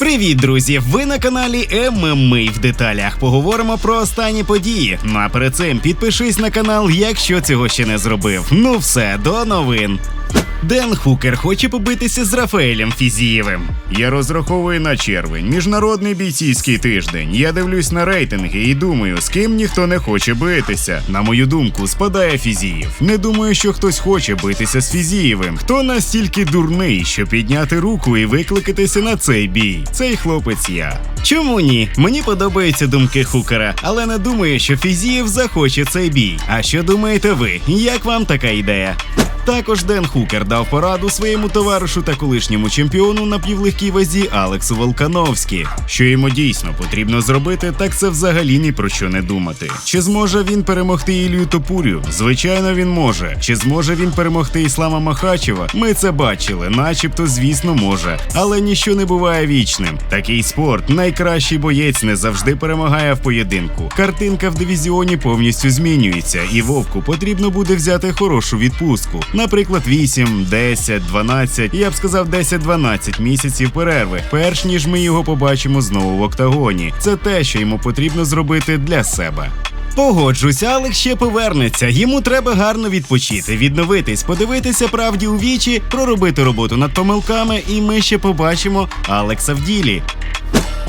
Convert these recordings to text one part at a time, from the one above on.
Привіт, друзі! Ви на каналі ММА в деталях. Поговоримо про останні події. Ну а перед цим підпишись на канал, якщо цього ще не зробив. Ну все, до новин. Ден Хукер хоче побитися з Рафаелем Фізієвим. Я розраховую на червень, міжнародний бійцівський тиждень. Я дивлюсь на рейтинги і думаю, з ким ніхто не хоче битися. На мою думку, спадає Фізіїв. Не думаю, що хтось хоче битися з Фізієвим. Хто настільки дурний, щоб підняти руку і викликатися на цей бій? Цей хлопець я. Чому ні? Мені подобаються думки Хукера, але не думаю, що Фізієв захоче цей бій. А що думаєте ви? Як вам така ідея? Також Ден Хукер дав пораду своєму товаришу та колишньому чемпіону на півлегкій вазі Алексу Волкановські. Що йому дійсно потрібно зробити, так це взагалі ні про що не думати. Чи зможе він перемогти Ілію Топурю? Звичайно, він може. Чи зможе він перемогти Іслама Махачева? Ми це бачили, начебто, звісно, може. Але ніщо не буває вічним. Такий спорт найкращий боєць не завжди перемагає в поєдинку. Картинка в дивізіоні повністю змінюється, і вовку потрібно буде взяти хорошу відпустку. Наприклад, 8, 10, 12, я б сказав 10-12 місяців перерви, перш ніж ми його побачимо знову в октагоні. Це те, що йому потрібно зробити для себе. Погоджусь, Алекс ще повернеться. Йому треба гарно відпочити, відновитись, подивитися правді у вічі, проробити роботу над помилками, і ми ще побачимо Алекса в ділі.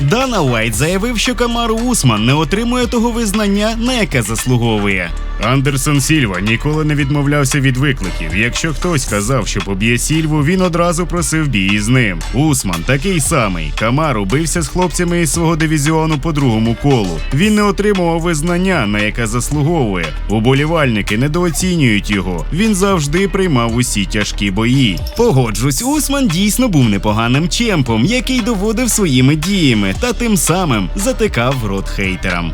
Дана Уайт заявив, що Камару Усман не отримує того визнання, на яке заслуговує. Андерсон Сільва ніколи не відмовлявся від викликів. Якщо хтось казав, що поб'є Сільву, він одразу просив бій з ним. Усман такий самий. Камару бився з хлопцями із свого дивізіону по другому колу. Він не отримував визнання, на яке заслуговує. Уболівальники недооцінюють його. Він завжди приймав усі тяжкі бої. Погоджусь, Усман дійсно був непоганим чемпом, який доводив своїми діями та тим самим затикав рот хейтерам.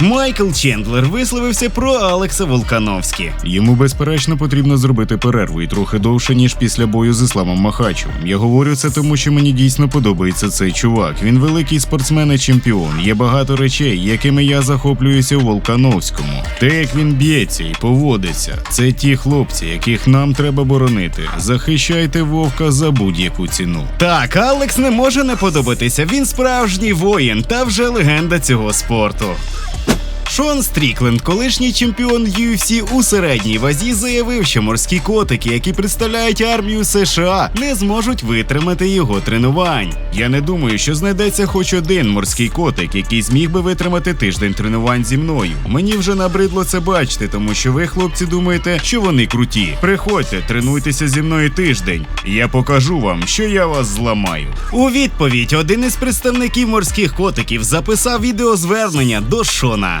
Майкл Чендлер висловився про Алекса Волкановські. Йому безперечно потрібно зробити перерву і трохи довше, ніж після бою з Ісламом Махачевим. Я говорю це тому, що мені дійсно подобається цей чувак. Він великий спортсмен і чемпіон. Є багато речей, якими я захоплююся у Волкановському. Те, як він б'ється і поводиться, це ті хлопці, яких нам треба боронити. Захищайте вовка за будь-яку ціну. Так, Алекс не може не подобатися. Він справжній воїн та вже легенда цього спорту. Шон Стрікленд, колишній чемпіон UFC у середній вазі, заявив, що морські котики, які представляють армію США, не зможуть витримати його тренувань. Я не думаю, що знайдеться хоч один морський котик, який зміг би витримати тиждень тренувань зі мною. Мені вже набридло це бачити, тому що ви, хлопці, думаєте, що вони круті. Приходьте, тренуйтеся зі мною тиждень. Я покажу вам, що я вас зламаю. У відповідь один із представників морських котиків записав відеозвернення до Шона.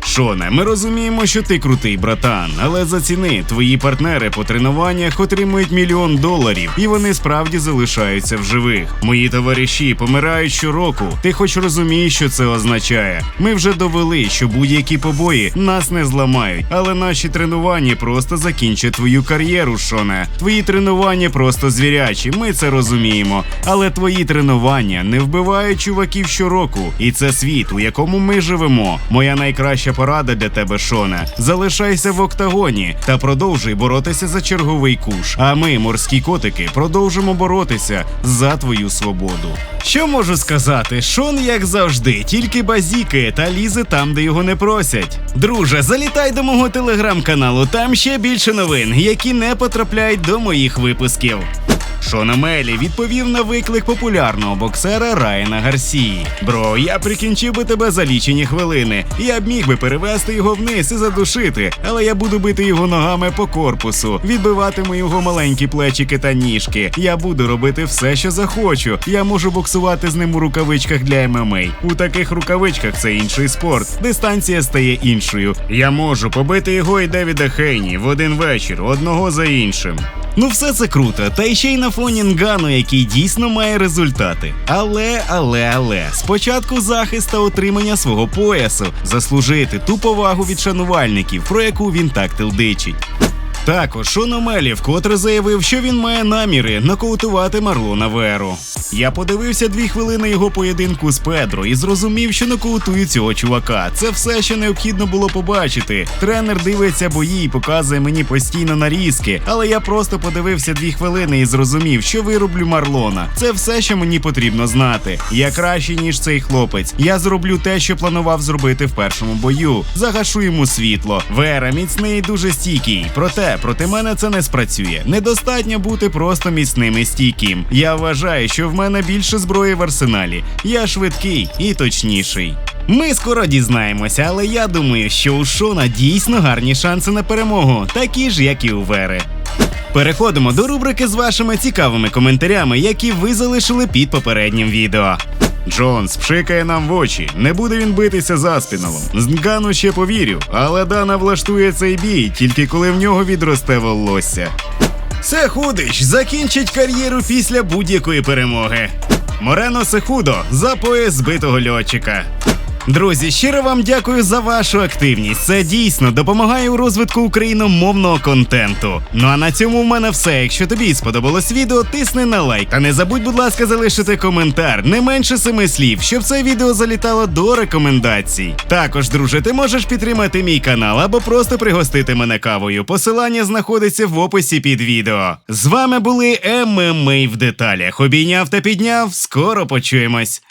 Шоне, ми розуміємо, що ти крутий братан, але заціни, твої партнери по тренуваннях отримують мільйон доларів, і вони справді залишаються в живих. Мої товариші помирають щороку. Ти хоч розумієш, що це означає. Ми вже довели, що будь-які побої нас не зламають, але наші тренування просто закінчать твою кар'єру, Шоне. Твої тренування просто звірячі. Ми це розуміємо. Але твої тренування не вбивають чуваків щороку, і це світ, у якому ми живемо. Моя найкраща порада для тебе, Шоне. Залишайся в октагоні та продовжуй боротися за черговий куш. А ми, морські котики, продовжимо боротися за твою свободу. Що можу сказати? Шон, як завжди, тільки базікає та лізе там, де його не просять. Друже, залітай до мого телеграм-каналу, там ще більше новин, які не потрапляють до моїх випусків. Шона Мелі відповів на виклик популярного боксера Райана Гарсії. Бро, я прикінчив би тебе за лічені хвилини. Я б міг би перевести його вниз і задушити, але я буду бити його ногами по корпусу, відбиватиму його маленькі плечики та ніжки. Я буду робити все, що захочу. Я можу боксувати з ним у рукавичках для ММА. У таких рукавичках це інший спорт. Дистанція стає іншою. Я можу побити його і Девіда Хейні в один вечір, одного за іншим. Ну, все це круто, та ще й на фоні Нгану, який дійсно має результати. Але, але, але, спочатку захист та отримання свого поясу, заслужити ту повагу від шанувальників, про яку він так тилдичить. Також Шон Омелі вкотре заявив, що він має наміри нокаутувати Марлона Веру. Я подивився дві хвилини його поєдинку з Педро і зрозумів, що нокаутую цього чувака. Це все, що необхідно було побачити. Тренер дивиться бої і показує мені постійно нарізки, але я просто подивився дві хвилини і зрозумів, що вироблю Марлона. Це все, що мені потрібно знати. Я кращий, ніж цей хлопець. Я зроблю те, що планував зробити в першому бою. Загашу йому світло. Вера міцний і дуже стійкий. Проте проти мене це не спрацює. Недостатньо бути просто міцним і стійким. Я вважаю, що в мене більше зброї в арсеналі. Я швидкий і точніший. Ми скоро дізнаємося, але я думаю, що у Шона дійсно гарні шанси на перемогу, такі ж, як і у Вери. Переходимо до рубрики з вашими цікавими коментарями, які ви залишили під попереднім відео. Джонс пшикає нам в очі. Не буде він битися за спіналом. З Нгану ще повірю, але Дана влаштує цей бій, тільки коли в нього відросте волосся. Сехудич закінчить кар'єру після будь-якої перемоги. Морено Сехудо за пояс збитого льотчика. Друзі, щиро вам дякую за вашу активність. Це дійсно допомагає у розвитку україномовного контенту. Ну а на цьому в мене все. Якщо тобі сподобалось відео, тисни на лайк. Та не забудь, будь ласка, залишити коментар не менше семи слів, щоб це відео залітало до рекомендацій. Також, друже, ти можеш підтримати мій канал або просто пригостити мене кавою. Посилання знаходиться в описі під відео. З вами були ММА в деталях. Обійняв та підняв. Скоро почуємось.